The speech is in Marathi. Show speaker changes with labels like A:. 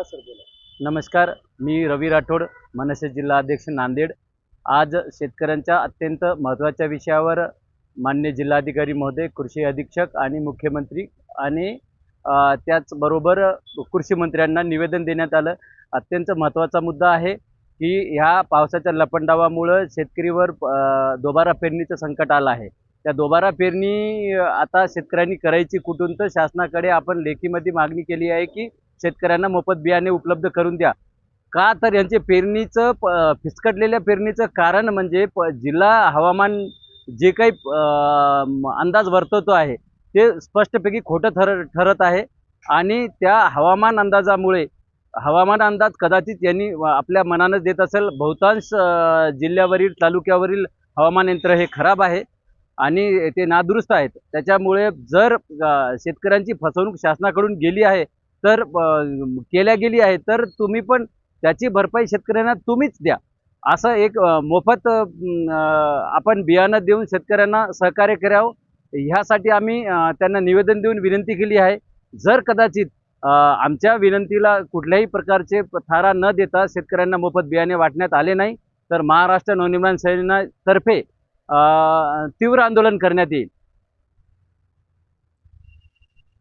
A: हा सर बोला.
B: नमस्कार मी रवी राठोड मनसे जिल्हा अध्यक्ष नांदेड. आज शेतकऱ्यांच्या अत्यंत महत्त्वाच्या विषयावर मान्य जिल्हाधिकारी महोदय कृषी अधीक्षक आणि मुख्यमंत्री आणि त्याचबरोबर कृषी मंत्र्यांना निवेदन देण्यात आलं. अत्यंत महत्त्वाचा मुद्दा आहे की ह्या पावसाच्या लपंडावामुळं शेतकरीवर दोबारा पेरणीचं संकट आलं आहे. त्या दोबारा पेरणी आता शेतकऱ्यांनी करायची कुठून तर शासनाकडे आपण लेखीमध्ये मागणी केली आहे की शेतकऱ्यांना मोफत बियाणे उपलब्ध करून द्या. का तर यांचे पेरणीचं प फिसकटलेल्या पेरणीचं कारण म्हणजे प जिल्हा हवामान जे काही अंदाज वर्तवतो आहे ते स्पष्टपैकी खोटं ठर ठरत आहे. आणि त्या हवामान अंदाजामुळे हवामान अंदाज कदाचित यांनी आपल्या मनानं देत असेल. बहुतांश जिल्ह्यावरील तालुक्यावरील हवामान यंत्र हे खराब आहे आणि ते नादुरुस्त आहेत. त्याच्यामुळे जर शेतकऱ्यांची फसवणूक शासनाकडून गेली आहे तर केल्या गेली आहे तर तुम्ही पण त्याची भरपाई शेतकऱ्यांना तुम्हीच द्या. असं एक मोफत आपण बियाणं देऊन शेतकऱ्यांना सहकार्य करावं. ह्यासाठी आम्ही त्यांना निवेदन देऊन विनंती केली आहे. जर कदाचित आमच्या विनंतीला कुठल्याही प्रकारचे थारा न देता शेतकऱ्यांना मोफत बियाणे वाटण्यात आले नाही तर महाराष्ट्र नवनिर्माण सेनेतर्फे तीव्र आंदोलन करण्यात येईल.